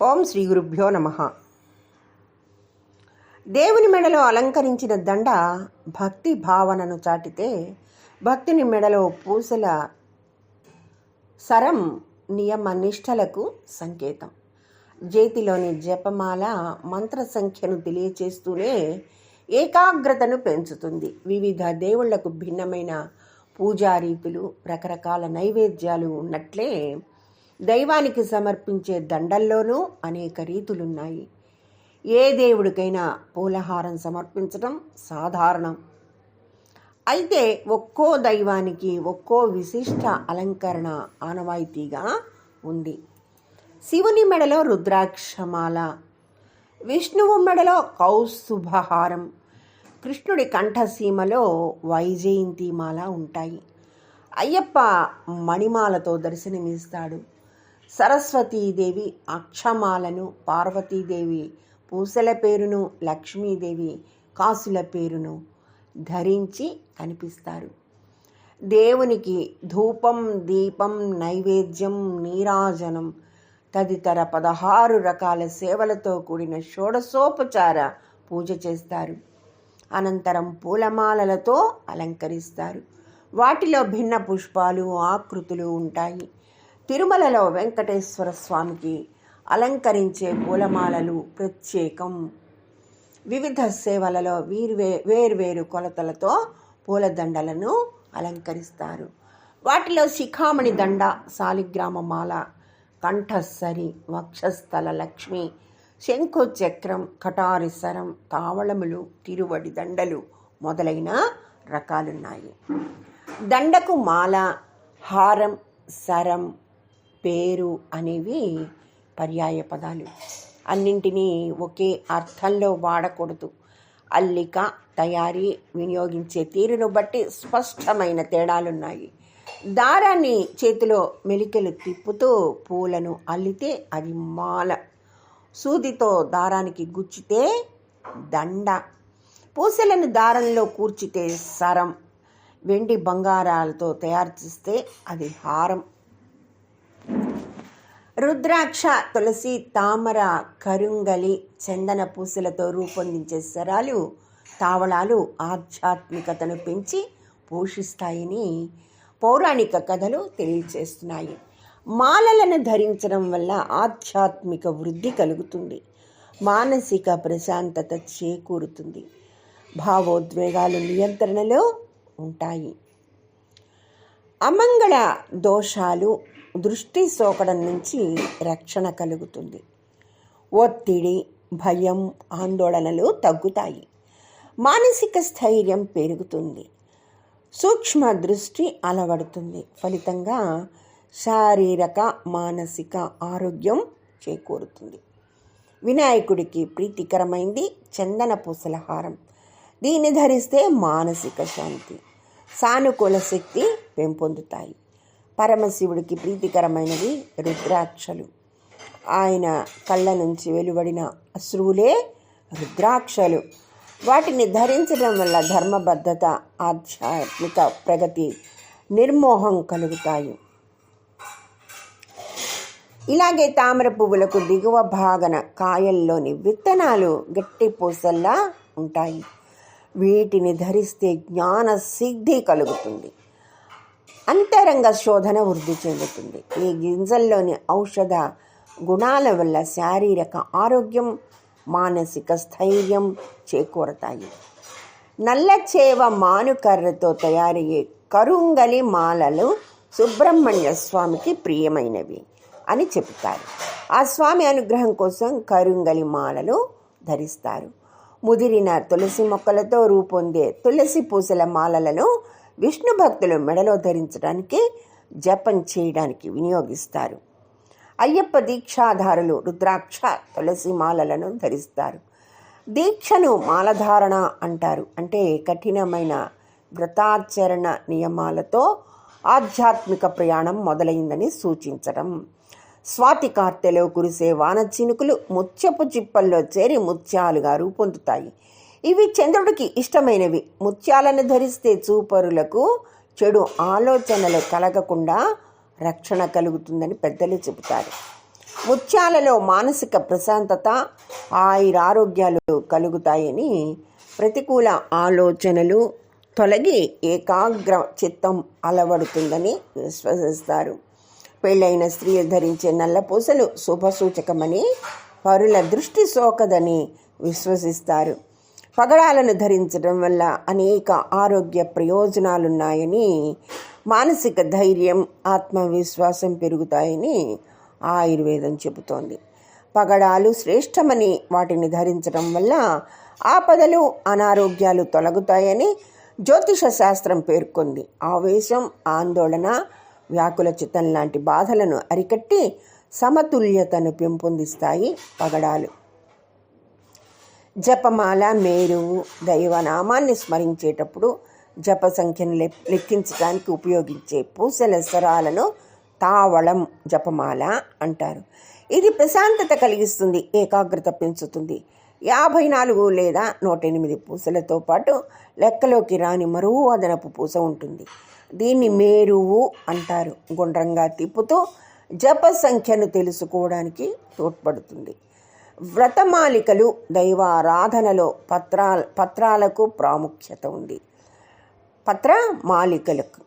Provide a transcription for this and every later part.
ఓం శ్రీ గురుభ్యో నమ. దేవుని మెడలో అలంకరించిన దండ భక్తి భావనను చాటితే భక్తుని మెడలో పూసల సరం నియమ నిష్టలకు సంకేతం. చేతిలోని జపమాల మంత్ర సంఖ్యను తెలియచేస్తూనే ఏకాగ్రతను పెంచుతుంది. వివిధ దేవుళ్ళకు భిన్నమైన పూజా రీతులు రకరకాల నైవేద్యాలు ఉన్నట్లే దైవానికి సమర్పించే దండల్లోనూ అనేక రీతులున్నాయి. ఏ దేవుడికైనా పూలహారం సమర్పించడం సాధారణం. అయితే ఒక్కో దైవానికి ఒక్కో విశిష్ట అలంకరణ ఆనవాయితీగా ఉంది. శివుని మెడలో రుద్రాక్షమాల విష్ణువు మెడలో కౌస్తుభహారం కృష్ణుడి కంఠసీమలో వైజయంతిమాల ఉంటాయి. అయ్యప్ప మణిమాలతో దర్శనమిస్తాడు. సరస్వతీదేవి అక్షమాలను పార్వతీదేవి పూసల పేరును లక్ష్మీదేవి కాసుల పేరును ధరించి కనిపిస్తారు. దేవునికి ధూపం దీపం నైవేద్యం నీరాజనం తదితర పదహారు రకాల సేవలతో కూడిన షోడశోపచార పూజ చేస్తారు. అనంతరం పూలమాలలతో అలంకరిస్తారు. వాటిలో భిన్న పుష్పాలు ఆకృతులు ఉంటాయి. తిరుమలలో వెంకటేశ్వర స్వామికి అలంకరించే పూలమాలలు ప్రత్యేకం. వివిధ సేవలలో వీర్వే వేర్వేరు కొలతలతో పూలదండలను అలంకరిస్తారు. వాటిలో శిఖామణి దండ శాలిగ్రామ మాల కంఠస్సరి వక్షస్థల లక్ష్మి శంఖు చక్రం కటారిసరం తావళములు తిరువడి దండలు మొదలైన రకాలున్నాయి. దండకు మాల హారం సరం పేరు అనేవి పర్యాయ పదాలు. అన్నింటినీ ఒకే అర్థంలో వాడకూడదు. అల్లిక తయారీ వినియోగించే తీరును బట్టి స్పష్టమైన తేడాలున్నాయి. దారాన్ని చేతిలో మెలికలు తిప్పుతూ పూలను అల్లితే అది మాల. సూదితో దారానికి గుచ్చితే దండ. పూసలను దారంలో కూర్చితే సరం. వెండి బంగారాలతో తయారు చేస్తే అది హారం. రుద్రాక్ష తులసి తామర కరుంగలి చందన పూసలతో రూపొందించే సరాలు తావళాలు ఆధ్యాత్మికతను పెంచి పోషిస్తాయని పౌరాణిక కథలు తెలియచేస్తున్నాయి. మాలలను ధరించడం వల్ల ఆధ్యాత్మిక వృద్ధి కలుగుతుంది. మానసిక ప్రశాంతత చేకూరుతుంది. భావోద్వేగాలు నియంత్రణలో ఉంటాయి. అమంగళ దోషాలు దృష్టి సోకడం నుంచి రక్షణ కలుగుతుంది. ఒత్తిడి భయం ఆందోళనలు తగ్గుతాయి. మానసిక స్థైర్యం పెరుగుతుంది. సూక్ష్మ దృష్టి అలవడుతుంది. ఫలితంగా శారీరక మానసిక ఆరోగ్యం చేకూరుతుంది. వినాయకుడికి ప్రీతికరమైంది చందన పూసల హారం దీన్ని ధరిస్తే మానసిక శాంతి సానుకూల శక్తి పెంపొందుతాయి. పరమశివుడికి ప్రీతికరమైనవి రుద్రాక్షలు. ఆయన కళ్ళ నుంచి వెలువడిన అశ్రువులే రుద్రాక్షలు. వాటిని ధరించడం వల్ల ధర్మబద్ధత ఆధ్యాత్మిక ప్రగతి నిర్మోహం కలుగుతాయి. ఇలాగే తామర పువ్వులకు దిగువ భాగన కాయల్లోని విత్తనాలు గట్టి పూసల్లా ఉంటాయి. వీటిని ధరిస్తే జ్ఞాన సిద్ధి కలుగుతుంది. అంతరంగ శోధన వృద్ధి చెందుతుంది. ఈ గింజల్లోని ఔషధ గుణాల వల్ల శారీరక ఆరోగ్యం మానసిక స్థైర్యం చేకూరతాయి. నల్ల చేవ మానుకర్రతో తయారయ్యే కరుంగలి మాలలు సుబ్రహ్మణ్య స్వామికి ప్రియమైనవి అని చెబుతారు. ఆ స్వామి అనుగ్రహం కోసం కరుంగలి మాలలు ధరిస్తారు. ముదిరిన తులసి మొక్కలతో రూపొందే తులసి పూసల మాలలను విష్ణు భక్తులు మెడలో ధరించడానికి జపం చేయడానికి వినియోగిస్తారు. అయ్యప్ప దీక్షాధారులు రుద్రాక్ష తులసి మాలలను ధరిస్తారు. దీక్షను మాలధారణ అంటారు. అంటే కఠినమైన వ్రతాచరణ నియమాలతో ఆధ్యాత్మిక ప్రయాణం మొదలైందని సూచించడం. స్వాతి కార్తెలో కురిసే వాన చినుకులు ముత్యపు చిప్పల్లో చేరి ముత్యాలుగా రూపొందుతాయి. ఇవి చంద్రుడికి ఇష్టమైనవి. ముత్యాలను ధరిస్తే చూపరులకు చెడు ఆలోచనలు కలగకుండా రక్షణ కలుగుతుందని పెద్దలు చెబుతారు. ముత్యాలలో మానసిక ప్రశాంతత ఆయురారోగ్యాలు కలుగుతాయని ప్రతికూల ఆలోచనలు తొలగి ఏకాగ్ర చిత్తం అలవడుతుందని విశ్వసిస్తారు. పెళ్ళైన స్త్రీ ధరించే నల్లపూసలు శుభసూచకమని పరుల దృష్టి సోకదని విశ్వసిస్తారు. పగడాలను ధరించడం వల్ల అనేక ఆరోగ్య ప్రయోజనాలున్నాయని మానసిక ధైర్యం ఆత్మవిశ్వాసం పెరుగుతాయని ఆయుర్వేదం చెబుతోంది. పగడాలు శ్రేష్టమని వాటిని ధరించడం వల్ల ఆపదలు అనారోగ్యాలు తొలగుతాయని జ్యోతిష శాస్త్రం పేర్కొంది. ఆవేశం ఆందోళన వ్యాకుల చిత్తం లాంటి బాధలను అరికట్టి సమతుల్యతను పెంపొందిస్తాయి పగడాలు. జపమాల మేరువు దైవనామాన్ని స్మరించేటప్పుడు జప సంఖ్యను లె- లెక్కించడానికి ఉపయోగించే పూసల స్వరాలను తావళం జపమాల అంటారు. ఇది ప్రశాంతత కలిగిస్తుంది ఏకాగ్రత పెంచుతుంది. యాభై నాలుగు లేదా నూట ఎనిమిది పూసలతో పాటు లెక్కలోకి రాని మరో అదనపు పూస ఉంటుంది. దీన్ని మేరువు అంటారు. గుండ్రంగా తిప్పుతూ జప సంఖ్యను తెలుసుకోవడానికి తోడ్పడుతుంది. వ్రతమాలికలు దైవారాధనలో పత్రాల పత్రాలకు ప్రాముఖ్యత ఉంది. పత్ర మాలికలకు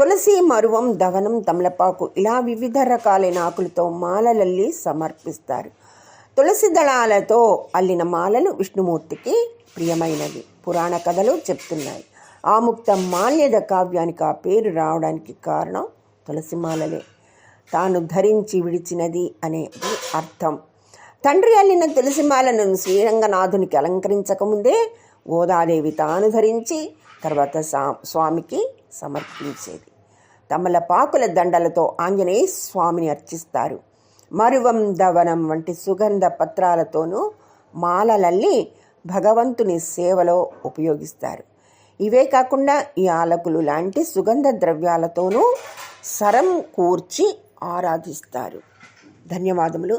తులసి మరువం దవనం తమలపాకు ఇలా వివిధ రకాలైన ఆకులతో మాలలల్లి సమర్పిస్తారు. తులసి దళాలతో అల్లిన మాలలు విష్ణుమూర్తికి ప్రియమైనవి. పురాణ కథలు చెప్తున్నాయి. ఆముక్త మాల్యద కావ్యానికి ఆ పేరు రావడానికి కారణం తులసి మాలలే. తాను ధరించి విడిచినది అనేది అర్థం. తండ్రి అల్లిన తులసిమాలను శ్రీరంగనాథునికి అలంకరించకముందే గోదాదేవి తాను ధరించి తర్వాత స్వామికి సమర్పించేది. తమలపాకుల దండలతో ఆంజనేయ స్వామిని అర్చిస్తారు. మరువం దవనం వంటి సుగంధ పత్రాలతోనూ మాలలల్లి భగవంతుని సేవలో ఉపయోగిస్తారు. ఇవే కాకుండా ఈ ఆలకులు లాంటి సుగంధ ద్రవ్యాలతోనూ సరం కూర్చి ఆరాధిస్తారు. ధన్యవాదములు.